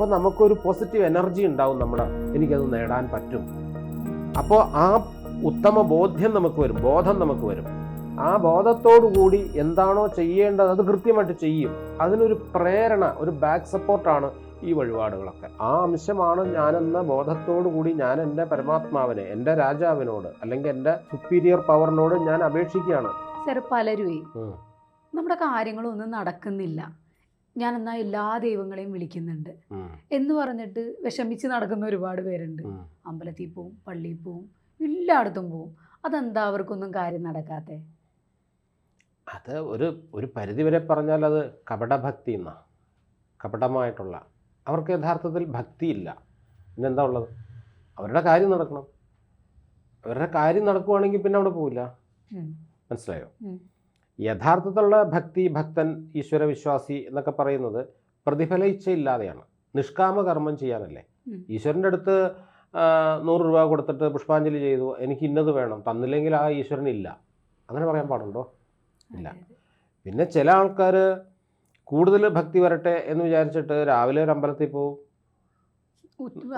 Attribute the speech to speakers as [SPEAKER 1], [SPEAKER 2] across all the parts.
[SPEAKER 1] അപ്പോൾ നമുക്കൊരു positive energy ഉണ്ടാവും നമ്മുടെ എനിക്കത് നേടാൻ പറ്റും. അപ്പോൾ ആ ഉത്തമ ബോധ്യം നമുക്ക് വരും ബോധം നമുക്ക് വരും. ആ ബോധത്തോടു കൂടി എന്താണോ ചെയ്യേണ്ടത് അത് കൃത്യമായിട്ട് ചെയ്യും. അതിനൊരു പ്രേരണ ഒരു ബാക്ക് സപ്പോർട്ടാണ് ഈ വഴിപാടുകളൊക്കെ. ആ അംശമാണ് ഞാനെന്ന ബോധത്തോടു കൂടി ഞാൻ എന്റെ പരമാത്മാവിനെ എന്റെ രാജാവിനോട് അല്ലെങ്കിൽ എന്റെ സുപ്പീരിയർ പവറിനോട് ഞാൻ അപേക്ഷിക്കുകയാണ്.
[SPEAKER 2] സർ പലരുമേ
[SPEAKER 1] ഉം.
[SPEAKER 2] നമ്മുടെ കാര്യങ്ങളൊന്നും നടക്കുന്നില്ല. ഞാൻ എന്നാ എല്ലാ ദൈവങ്ങളെയും വിളിക്കുന്നുണ്ട്. എന്ന് പറഞ്ഞിട്ട് വിഷമിച്ച് നടക്കുന്ന ഒരുപാട് പേരുണ്ട്. അമ്പലത്തിൽ പോവും പള്ളിയിൽ പോവും എല്ലായിടത്തും പോവും. അതെന്താ അവർക്കൊന്നും കാര്യം നടക്കാത്തെ?
[SPEAKER 1] അത് ഒരു ഒരു പരിധിവരെ പറഞ്ഞാൽ അത് കപടഭക്തി എന്നാ. കപടമായിട്ടുള്ള. അവർക്ക് യഥാർത്ഥത്തിൽ ഭക്തിയില്ല. പിന്നെന്താ ഉള്ളത്? അവരുടെ കാര്യം നടക്കണം. അവരുടെ കാര്യം നടക്കുവാണെങ്കിൽ പിന്നെ അവിടെ പോവില്ല. മനസ്സിലായോ. യഥാർത്ഥത്തിലുള്ള ഭക്തി ഭക്തൻ ഈശ്വര വിശ്വാസി എന്നൊക്കെ പറയുന്നത് പ്രതിഫല ഇച്ഛയില്ലാതെയാണ് നിഷ്കാമ കർമ്മം ചെയ്യാനല്ലേ ഈശ്വരന്റെ അടുത്ത് നൂറ് രൂപ കൊടുത്തിട്ട് പുഷ്പാഞ്ജലി ചെയ്തു എനിക്ക് ഇന്നത് വേണം തന്നില്ലെങ്കിൽ ആ ഈശ്വരൻ ഇല്ല അങ്ങനെ പറയാൻ പാടുണ്ടോ? ഇല്ല. പിന്നെ ചില ആൾക്കാർ കൂടുതൽ ഭക്തി വരട്ടെ എന്ന് വിചാരിച്ചിട്ട് രാവിലെ ഒരു അമ്പലത്തിൽ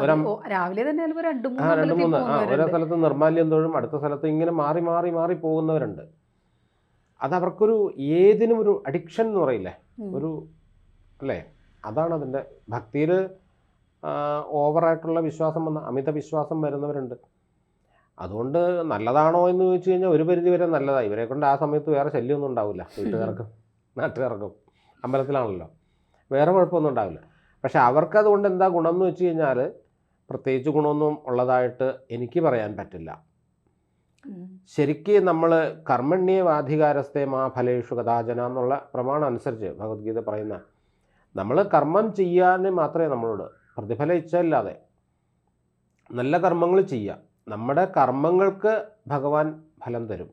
[SPEAKER 1] ഒരം-
[SPEAKER 2] രാവിലെ തന്നെ രണ്ടു മൂന്ന്
[SPEAKER 1] ആ ഓരോ
[SPEAKER 2] പോകുന്നവരുണ്ട്.
[SPEAKER 1] സ്ഥലത്ത് നിർമാല്യം തോഴും അടുത്ത സ്ഥലത്ത് ഇങ്ങനെ മാറി മാറി മാറി പോകുന്നവരുണ്ട്. അത് അവർക്കൊരു ഏതിനും ഒരു അഡിക്ഷൻ എന്ന് പറയില്ലേ? ഒരു അല്ലേ? അതാണ് അതിന്റെ ഭക്തിയിൽ ഓവറായിട്ടുള്ള വിശ്വാസം വന്ന അമിത വിശ്വാസം വരുന്നവരുണ്ട്. അതുകൊണ്ട് നല്ലതാണോ എന്ന് ചോദിച്ചു കഴിഞ്ഞാൽ ഒരു പരിധി വരെ നല്ലതാണ് ഇവരെ കൊണ്ട് ആ സമയത്ത് വേറെ ശല്യമൊന്നും ഉണ്ടാവില്ല. വീട്ടുകാർക്കും നാട്ടുകാർക്കും അമ്പലത്തിലാണല്ലോ. വേറെ കുഴപ്പമൊന്നും ഉണ്ടാവില്ല. പക്ഷെ അവർക്കതുകൊണ്ട് എന്താ ഗുണം എന്ന് വെച്ച് കഴിഞ്ഞാൽ പ്രത്യേകിച്ച് ഗുണമൊന്നും ഉള്ളതായിട്ട് എനിക്ക് പറയാൻ പറ്റില്ല. ശരിക്ക് നമ്മൾ കർമ്മണ്യവാധികാരസ്ഥേ മാ ഫലേഷു കഥാചന എന്നുള്ള പ്രമാണം അനുസരിച്ച് ഭഗവത്ഗീത പറയുന്ന നമ്മൾ കർമ്മം ചെയ്യാൻ മാത്രമേ നമ്മളോട് പ്രതിഫല ഇച്ഛയില്ലാതെ നല്ല കർമ്മങ്ങൾ ചെയ്യുക നമ്മുടെ കർമ്മങ്ങൾക്ക് ഭഗവാൻ ഫലം തരും.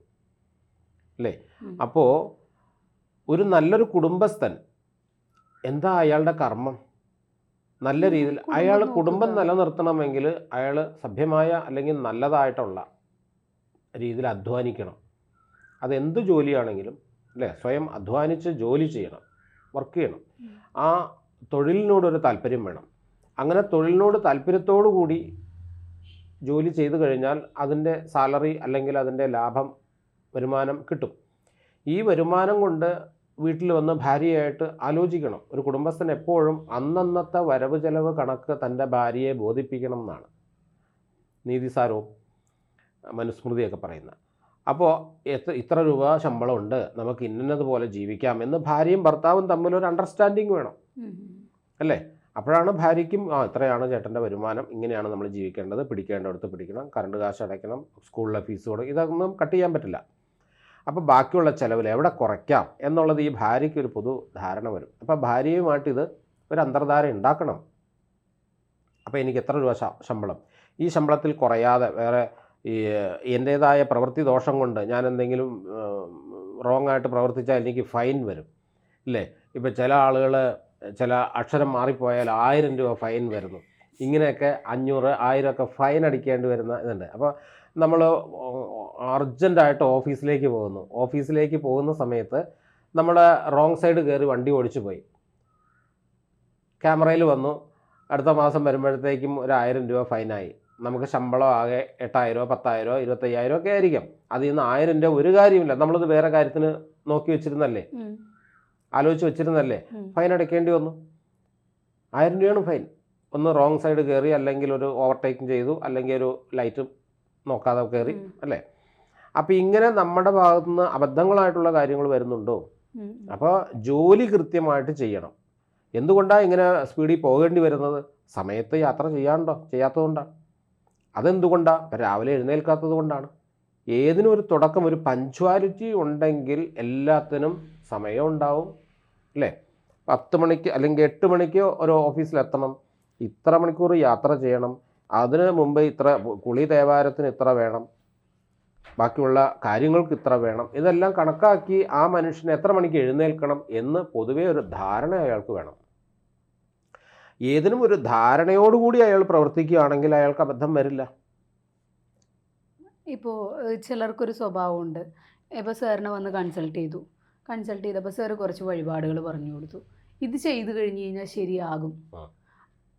[SPEAKER 1] അല്ലേ. അപ്പോൾ ഒരു നല്ലൊരു കുടുംബസ്ഥൻ എന്താ അയാളുടെ കർമ്മം? നല്ല രീതിയിൽ അയാൾ. കുടുംബം നിലനിർത്തണമെങ്കിൽ അയാൾ സഭ്യമായ അല്ലെങ്കിൽ നല്ലതായിട്ടുള്ള രീതിയിൽ അധ്വാനിക്കണം. അതെന്ത് ജോലിയാണെങ്കിലും അല്ലേ? സ്വയം അധ്വാനിച്ച് ജോലി ചെയ്യണം. വർക്ക് ചെയ്യണം. ആ തൊഴിലിനോടൊരു താല്പര്യം വേണം. അങ്ങനെ തൊഴിലിനോട് താല്പര്യത്തോടു കൂടി ജോലി ചെയ്തു കഴിഞ്ഞാൽ അതിന്റെ സാലറി അല്ലെങ്കിൽ അതിന്റെ ലാഭം വരുമാനം കിട്ടും. ഈ വരുമാനം കൊണ്ട് വീട്ടിൽ വന്ന് ഭാര്യയായിട്ട് ആലോചിക്കണം. ഒരു കുടുംബസ്ഥൻ എപ്പോഴും അന്നന്നത്തെ വരവ് ചെലവ് കണക്ക് തന്റെ ഭാര്യയെ ബോധിപ്പിക്കണം എന്നാണ്. നീതിസാരവും മനുസ്മൃതിയൊക്കെ പറയുന്ന. അപ്പോൾ എത്ര ഇത്ര രൂപ ശമ്പളമുണ്ട് നമുക്ക് ഇന്നതുപോലെ ജീവിക്കാം എന്ന് ഭാര്യയും ഭർത്താവും തമ്മിലൊരു അണ്ടർസ്റ്റാൻഡിങ് വേണം. അല്ലേ? അപ്പോഴാണ് ഭാര്യയ്ക്കും ആ ഇത്രയാണ് ചേട്ടന്റെ വരുമാനം ഇങ്ങനെയാണ് നമ്മൾ ജീവിക്കേണ്ടത് പിടിക്കേണ്ടടുത്ത് പിടിക്കണം കറണ്ട് കാശ് അടയ്ക്കണം സ്കൂളിലെ ഫീസ് കൊടുക്കണം ഇതൊന്നും കട്ട് ചെയ്യാൻ പറ്റില്ല. അപ്പോൾ ബാക്കിയുള്ള ചിലവിൽ എവിടെ കുറയ്ക്കാം എന്നുള്ളത് ഈ ഭാര്യയ്ക്ക് ഒരു പൊതു ധാരണ വരും. അപ്പോൾ ഭാര്യയുമായിട്ട് ഇത് ഒരു അന്തർധാര ഉണ്ടാക്കണം. അപ്പോൾ എനിക്ക് എത്ര രൂപ ശമ്പളം? ഈ ശമ്പളത്തിൽ കുറയാതെ വേറെ ഈ എന്റേതായ പ്രവൃത്തി ദോഷം കൊണ്ട് ഞാൻ എന്തെങ്കിലും റോങ് ആയിട്ട് പ്രവർത്തിച്ചാൽ എനിക്ക് ഫൈൻ വരും. ഇല്ലേ? ഇപ്പോൾ ചില ആളുകൾ ചില അക്ഷരം മാറിപ്പോയാൽ ആയിരം രൂപ ഫൈൻ വരുന്നു. ഇങ്ങനെയൊക്കെ അഞ്ഞൂറ് ആയിരമൊക്കെ ഫൈൻ അടിക്കേണ്ടി വരുന്ന ഇതുണ്ട്. അപ്പോൾ നമ്മൾ അർജന്റായിട്ട് ഓഫീസിലേക്ക് പോകുന്നു. ഓഫീസിലേക്ക് പോകുന്ന സമയത്ത് നമ്മൾ റോങ് സൈഡ് കയറി വണ്ടി ഓടിച്ചു പോയി. ക്യാമറയിൽ വന്നു. അടുത്ത മാസം വരുമ്പോഴത്തേക്കും ഒരു ആയിരം രൂപ ഫൈനായി. നമുക്ക് ശമ്പളം ആകെ എട്ടായിരമോ പത്തായിരമോ ഇരുപത്തയ്യായിരം ഒക്കെ ആയിരിക്കും. അതിൽ നിന്ന് ആയിരം രൂപ ഒരു കാര്യമില്ല. നമ്മളത് വേറെ കാര്യത്തിന് നോക്കി വെച്ചിരുന്നല്ലേ. ആലോചിച്ച് വെച്ചിരുന്നല്ലേ. ഫൈൻ അടയ്ക്കേണ്ടി വന്നു. ആയിരം രൂപയാണ് ഫൈൻ. ഒന്ന് റോങ് സൈഡ് കയറി അല്ലെങ്കിൽ ഒരു ഓവർടേക്കും ചെയ്തു അല്ലെങ്കിൽ ഒരു ലൈറ്റ് നോക്കാതെ കയറി അല്ലേ? അപ്പോൾ ഇങ്ങനെ നമ്മുടെ ഭാഗത്തുനിന്ന് അബദ്ധങ്ങളായിട്ടുള്ള കാര്യങ്ങൾ വരുന്നുണ്ടോ? അപ്പോൾ ജോലി കൃത്യമായിട്ട് ചെയ്യണം. എന്തുകൊണ്ടാണ് ഇങ്ങനെ സ്പീഡിൽ പോകേണ്ടി വരുന്നത്? സമയത്ത് യാത്ര ചെയ്യാണ്ടോ ചെയ്യാത്തതുകൊണ്ടാണ് അതെന്തുകൊണ്ടാണ് രാവിലെ എഴുന്നേൽക്കാത്തത് കൊണ്ടാണ്. ഏതിനും ഒരു തുടക്കം ഒരു പഞ്ച്വാലിറ്റി ഉണ്ടെങ്കിൽ എല്ലാത്തിനും സമയം ഉണ്ടാവും അല്ലേ? പത്ത് മണിക്ക് അല്ലെങ്കിൽ എട്ട് മണിക്ക് ഒരു ഓഫീസിലെത്തണം. ഇത്ര മണിക്കൂർ യാത്ര ചെയ്യണം. അതിന് മുമ്പ് ഇത്ര കുളി തേവാരത്തിന് ഇത്ര വേണം. ബാക്കിയുള്ള കാര്യങ്ങൾക്ക് ഇത്ര വേണം. ഇതെല്ലാം കണക്കാക്കി ആ മനുഷ്യനെ എത്ര മണിക്ക് എഴുന്നേൽക്കണം എന്ന് പൊതുവേ ഒരു ധാരണ അയാൾക്ക് വേണം. ഏതിനും ഒരു ധാരണയോടുകൂടി അയാൾ പ്രവർത്തിക്കുകയാണെങ്കിൽ അയാൾക്ക് അബദ്ധം വരില്ല.
[SPEAKER 2] ഇപ്പോൾ ചിലർക്കൊരു സ്വഭാവമുണ്ട്. ഇപ്പോൾ സാറിനെ വന്ന് കൺസൾട്ട് ചെയ്തു. കൺസൾട്ട് ചെയ്തപ്പോൾ സാറ് കുറച്ച് വഴിപാടുകൾ പറഞ്ഞു കൊടുത്തു. ഇത് ചെയ്തു കഴിഞ്ഞ് കഴിഞ്ഞാൽ ശരിയാകും.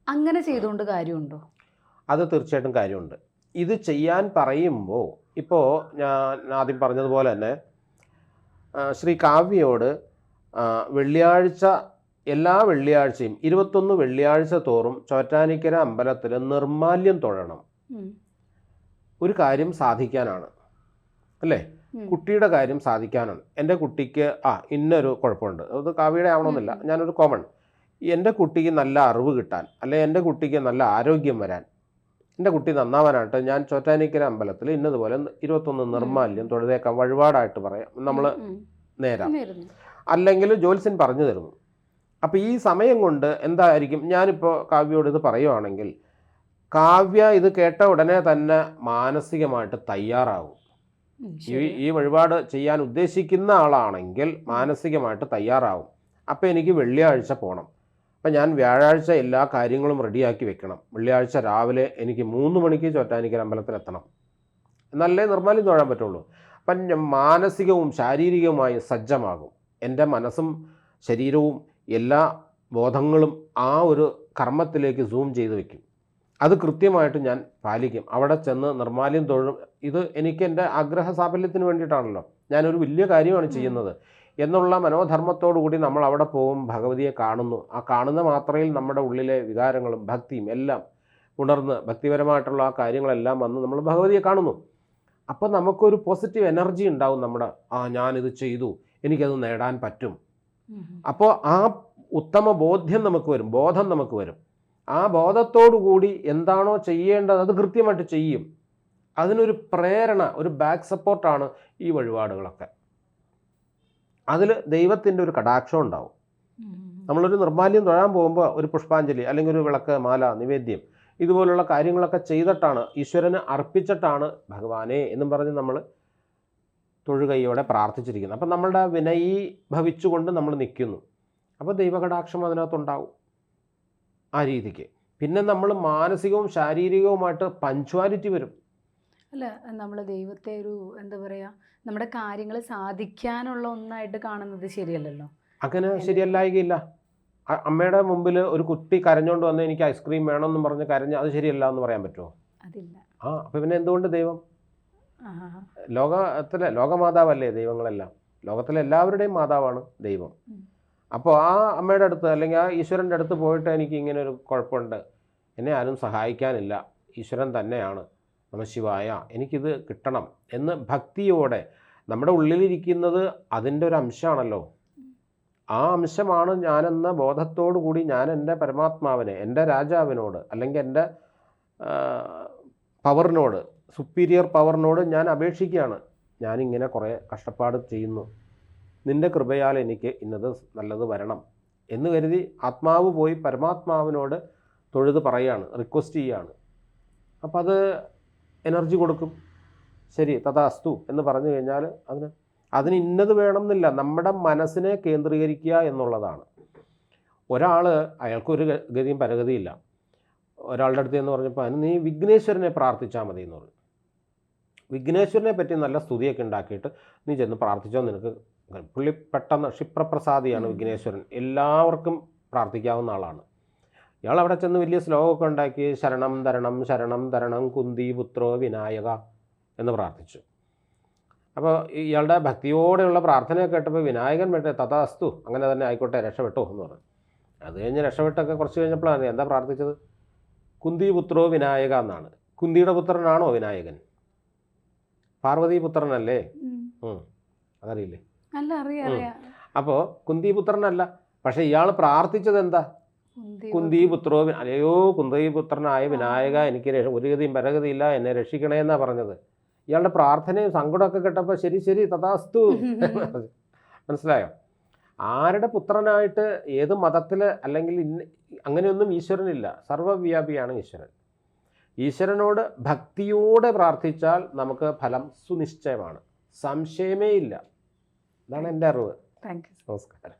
[SPEAKER 2] അങ്ങനെ ചെയ്തുകൊണ്ട് കാര്യമുണ്ടോ?
[SPEAKER 1] അത് തീർച്ചയായിട്ടും കാര്യമുണ്ട്. ഇത് ചെയ്യാൻ പറയുമ്പോൾ ഇപ്പോൾ ഞാൻ ആദ്യം പറഞ്ഞതുപോലെ തന്നെ ശ്രീ കാവ്യയോട് വെള്ളിയാഴ്ച എല്ലാ വെള്ളിയാഴ്ചയും ഇരുപത്തൊന്ന് വെള്ളിയാഴ്ച തോറും ചോറ്റാനിക്കര അമ്പലത്തിൽ നിർമാല്യം തൊഴണം. ഒരു കാര്യം സാധിക്കാനാണ്. അല്ലേ? കുട്ടിയുടെ കാര്യം സാധിക്കാനാണ്. എന്റെ കുട്ടിക്ക് ആ ഇന്നൊരു കുഴപ്പമുണ്ട്. അത് കാവ്യയുടെ ആവണമെന്നില്ല. ഞാനൊരു കോമൺ. എന്റെ കുട്ടിക്ക് നല്ല അറിവ് കിട്ടാൻ അല്ലെ എന്റെ കുട്ടിക്ക് നല്ല ആരോഗ്യം വരാൻ എന്റെ കുട്ടി നന്നാവാനായിട്ട് ഞാൻ ചോറ്റാനിക്കര അമ്പലത്തിൽ ഇന്നതുപോലെ ഇരുപത്തൊന്ന് നിർമാല്യം തൊഴുതേക്കാം. വഴിപാടായിട്ട് പറയാം. നമ്മൾ. നേരാം. അല്ലെങ്കിൽ ജോത്സ്യൻ പറഞ്ഞു തരുന്നു. അപ്പോൾ ഈ സമയം കൊണ്ട് എന്തായിരിക്കും? ഞാനിപ്പോൾ കാവ്യയോട് ഇത് പറയുവാണെങ്കിൽ കാവ്യ ഇത് കേട്ട ഉടനെ തന്നെ മാനസികമായിട്ട് തയ്യാറാവും. ഈ. ഈ വഴിപാട് ചെയ്യാൻ ഉദ്ദേശിക്കുന്ന ആളാണെങ്കിൽ മാനസികമായിട്ട് തയ്യാറാവും. അപ്പോൾ എനിക്ക് വെള്ളിയാഴ്ച പോകണം അപ്പം ഞാൻ വ്യാഴാഴ്ച എല്ലാ കാര്യങ്ങളും റെഡിയാക്കി വെക്കണം. വെള്ളിയാഴ്ച രാവിലെ എനിക്ക് മൂന്ന് മണിക്ക് ചോറ്റാനിക്കൽ അമ്പലത്തിൽ എത്തണം. എന്നല്ലേ നിർമ്മാല്യം തൊഴാൻ പറ്റുള്ളൂ. അപ്പം മാനസികവും ശാരീരികവുമായി സജ്ജമാകും. എന്റെ മനസ്സും ശരീരവും എല്ലാ ബോധങ്ങളും ആ ഒരു കർമ്മത്തിലേക്ക് സൂം ചെയ്ത് വെക്കും. അത് കൃത്യമായിട്ട് ഞാൻ പാലിക്കും. അവിടെ ചെന്ന് നിർമാല്യം തൊഴും. ഇത് എനിക്ക് എന്റെ ആഗ്രഹ സാഫല്യത്തിന് വേണ്ടിയിട്ടാണല്ലോ. ഞാനൊരു വലിയ കാര്യമാണ് ചെയ്യുന്നത്. എന്നുള്ള മനോധർമ്മത്തോടുകൂടി നമ്മൾ അവിടെ പോകും ഭഗവതിയെ കാണുന്നു. ആ കാണുന്ന മാത്രയിൽ നമ്മുടെ ഉള്ളിലെ വികാരങ്ങളും ഭക്തിയും എല്ലാം ഉണർന്ന് ഭക്തിപരമായിട്ടുള്ള ആ കാര്യങ്ങളെല്ലാം വന്ന് നമ്മൾ ഭഗവതിയെ കാണുന്നു. അപ്പോൾ നമുക്കൊരു പോസിറ്റീവ് എനർജി ഉണ്ടാവും നമ്മുടെ ആ ഞാനിത് ചെയ്തു. എനിക്കത് നേടാൻ പറ്റും. അപ്പോൾ ആ ഉത്തമ ബോധ്യം നമുക്ക് വരും ബോധം നമുക്ക് വരും. ആ ബോധത്തോടു കൂടി എന്താണോ ചെയ്യേണ്ടത് അത് കൃത്യമായിട്ട് ചെയ്യും. അതിനൊരു പ്രേരണ ഒരു ബാക്ക് സപ്പോർട്ടാണ് ഈ വഴിപാടുകളൊക്കെ. അതിൽ ദൈവത്തിന്റെ ഒരു കടാക്ഷം ഉണ്ടാവും. നമ്മളൊരു നിർമ്മാല്യം തൊഴാൻ പോകുമ്പോൾ ഒരു പുഷ്പാഞ്ജലി അല്ലെങ്കിൽ ഒരു വിളക്ക് മാല നിവേദ്യം ഇതുപോലുള്ള കാര്യങ്ങളൊക്കെ ചെയ്തിട്ടാണ് ഈശ്വരനെ അർപ്പിച്ചിട്ടാണ് ഭഗവാനെ എന്നും പറഞ്ഞ് നമ്മൾ തൊഴുകൈയോടെ പ്രാർത്ഥിച്ചിരിക്കുന്നത് അപ്പം നമ്മളുടെ വിനയീ ഭവിച്ചുകൊണ്ട് നമ്മൾ നിൽക്കുന്നു. അപ്പോൾ ദൈവകടാക്ഷം അതിനകത്തുണ്ടാവും. ആ രീതിക്ക്. പിന്നെ നമ്മൾ മാനസികവും ശാരീരികവുമായിട്ട് പഞ്ച്വാലിറ്റി വരും.
[SPEAKER 2] അല്ല നമ്മൾ ദൈവത്തെ ഒരു എന്താ പറയുക നമ്മുടെ കാര്യങ്ങൾ സാധിക്കാനുള്ള ഒന്നായിട്ട് കാണുന്നത് ശരിയല്ലല്ലോ?
[SPEAKER 1] അങ്ങനെ ശരിയല്ലായികയില്ല. അമ്മയുടെ മുമ്പിൽ ഒരു കുട്ടി കരഞ്ഞുകൊണ്ട് വന്ന് എനിക്ക് ഐസ്ക്രീം വേണമെന്ന് പറഞ്ഞ് കരഞ്ഞ് അത് ശരിയല്ല എന്ന് പറയാൻ പറ്റുമോ
[SPEAKER 2] അതില്ല.
[SPEAKER 1] ആ അപ്പം പിന്നെ എന്തുകൊണ്ട് ദൈവം. ലോകത്തിലെ ലോകമാതാവല്ലേ ദൈവങ്ങളെല്ലാം? ലോകത്തിലെ എല്ലാവരുടെയും മാതാവാണ് ദൈവം. അപ്പോൾ ആ അമ്മയുടെ അടുത്ത് അല്ലെങ്കിൽ ആ ഈശ്വരന്റെ അടുത്ത് പോയിട്ട് എനിക്ക് ഇങ്ങനെ ഒരു കുഴപ്പമുണ്ട്. എന്നെ ആരും സഹായിക്കാനില്ല. ഈശ്വരൻ തന്നെയാണ്. നമശിവായ എനിക്കിത് കിട്ടണം എന്ന് ഭക്തിയോടെ നമ്മുടെ ഉള്ളിലിരിക്കുന്നത് അതിന്റെ ഒരു അംശമാണല്ലോ. ആ അംശമാണ് ഞാനെന്ന ബോധത്തോടു കൂടി ഞാൻ എന്റെ പരമാത്മാവിനെ എന്റെ രാജാവിനോട് അല്ലെങ്കിൽ എന്റെ പവറിനോട് സുപ്പീരിയർ പവറിനോട് ഞാൻ അപേക്ഷിക്കുകയാണ്. ഞാനിങ്ങനെ കുറേ കഷ്ടപ്പാട് ചെയ്യുന്നു. നിന്റെ കൃപയാൽ എനിക്ക് ഇന്നത് നല്ലത് വരണം എന്ന് കരുതി ആത്മാവ് പോയി പരമാത്മാവിനോട് തൊഴുത് പറയുകയാണ് റിക്വസ്റ്റ് ചെയ്യുകയാണ്. അപ്പം അത് എനർജി കൊടുക്കും. ശരി തഥാസ്തു എന്ന് പറഞ്ഞു കഴിഞ്ഞാൽ അതിന് അതിന് ഇന്നത് വേണമെന്നില്ല. നമ്മുടെ മനസ്സിനെ കേന്ദ്രീകരിക്കുക എന്നുള്ളതാണ്. ഒരാൾ അയാൾക്കൊരു ഗതിയും പരഗതിയില്ല. ഒരാളുടെ അടുത്ത് എന്ന് പറഞ്ഞപ്പോൾ അതിന് നീ വിഘ്നേശ്വരനെ പ്രാർത്ഥിച്ചാൽ മതി എന്ന് പറഞ്ഞു. വിഘ്നേശ്വരനെ പറ്റി നല്ല സ്തുതിയൊക്കെ ഉണ്ടാക്കിയിട്ട് നീ ചെന്ന് പ്രാർത്ഥിച്ചോ നിനക്ക്. പുള്ളി പെട്ടെന്ന് ക്ഷിപ്രപ്രസാദിയാണ്. വിഘ്നേശ്വരൻ. എല്ലാവർക്കും പ്രാർത്ഥിക്കാവുന്ന ആളാണ്. ഇയാൾ അവിടെ ചെന്ന് വലിയ ശ്ലോകമൊക്കെ ഉണ്ടാക്കി ശരണം തരണം ശരണം തരണം കുന്തി പുത്രോ വിനായക എന്ന് പ്രാർത്ഥിച്ചു. അപ്പോൾ ഇയാളുടെ ഭക്തിയോടെയുള്ള പ്രാർത്ഥനയൊക്കെ കേട്ടപ്പോൾ വിനായകൻ വേട്ടെ തഥാസ്തു അങ്ങനെ തന്നെ ആയിക്കോട്ടെ രക്ഷപ്പെട്ടോ എന്ന് പറഞ്ഞു. അത് കഴിഞ്ഞ് രക്ഷപ്പെട്ടൊക്കെ കുറച്ച് കഴിഞ്ഞപ്പോഴാണ് എന്താ പ്രാർത്ഥിച്ചത്? കുന്തി പുത്രോ വിനായക എന്നാണ്. കുന്തിയുടെ പുത്രനാണോ വിനായകൻ? പാർവതി പുത്രനല്ലേ
[SPEAKER 2] ഉം.
[SPEAKER 1] ഉം. അതറിയില്ലേ?
[SPEAKER 2] അല്ല അറിയാം
[SPEAKER 1] പക്ഷെ
[SPEAKER 2] അറിയാം.
[SPEAKER 1] അപ്പോൾ കുന്തി പക്ഷേ ഇയാൾ പ്രാർത്ഥിച്ചത് എന്താ കുന്തിപുത്രോ അല്ലയോ കുന്തിപുത്രനായ വിനായക എനിക്ക് ഒരു ഗതിയും പരഗതിയില്ല എന്നെ രക്ഷിക്കണേ എന്നാ പറഞ്ഞത്. ഇയാളുടെ പ്രാർത്ഥനയും സങ്കടമൊക്കെ കേട്ടപ്പോൾ ശരി ശരി തഥാസ്തു. മനസ്സിലായോ? ആരുടെ പുത്രനായിട്ട് ഏത് മതത്തിൽ അല്ലെങ്കിൽ അങ്ങനെയൊന്നും ഈശ്വരനില്ല. സർവവ്യാപിയാണ് ഈശ്വരൻ. ഈശ്വരനോട് ഭക്തിയോടെ പ്രാർത്ഥിച്ചാൽ നമുക്ക് ഫലം സുനിശ്ചയമാണ്. സംശയമേ ഇല്ല. ഇതാണ് എന്റെ അറിവ്.
[SPEAKER 2] താങ്ക് യു
[SPEAKER 1] നമസ്കാരം.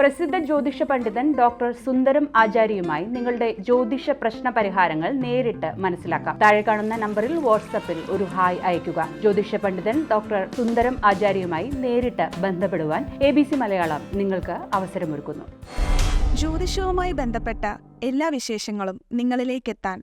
[SPEAKER 3] പ്രസിദ്ധ ജ്യോതിഷ പണ്ഡിതൻ ഡോക്ടർ സുന്ദരം ആചാര്യയുമായി നിങ്ങളുടെ ജ്യോതിഷ പ്രശ്ന പരിഹാരങ്ങൾ നേരിട്ട് മനസ്സിലാക്കാം. താഴെ കാണുന്ന നമ്പറിൽ വാട്സപ്പിൽ ഒരു ഹായ് അയക്കുക ജ്യോതിഷ പണ്ഡിതൻ ഡോക്ടർ സുന്ദരം ആചാര്യയുമായി നേരിട്ട് ബന്ധപ്പെടുവാൻ എ ബി സി മലയാളം നിങ്ങൾക്ക് അവസരമൊരുക്കുന്നു.
[SPEAKER 4] ജ്യോതിഷവുമായി ബന്ധപ്പെട്ട എല്ലാ വിശേഷങ്ങളും നിങ്ങളിലേക്കെത്താൻ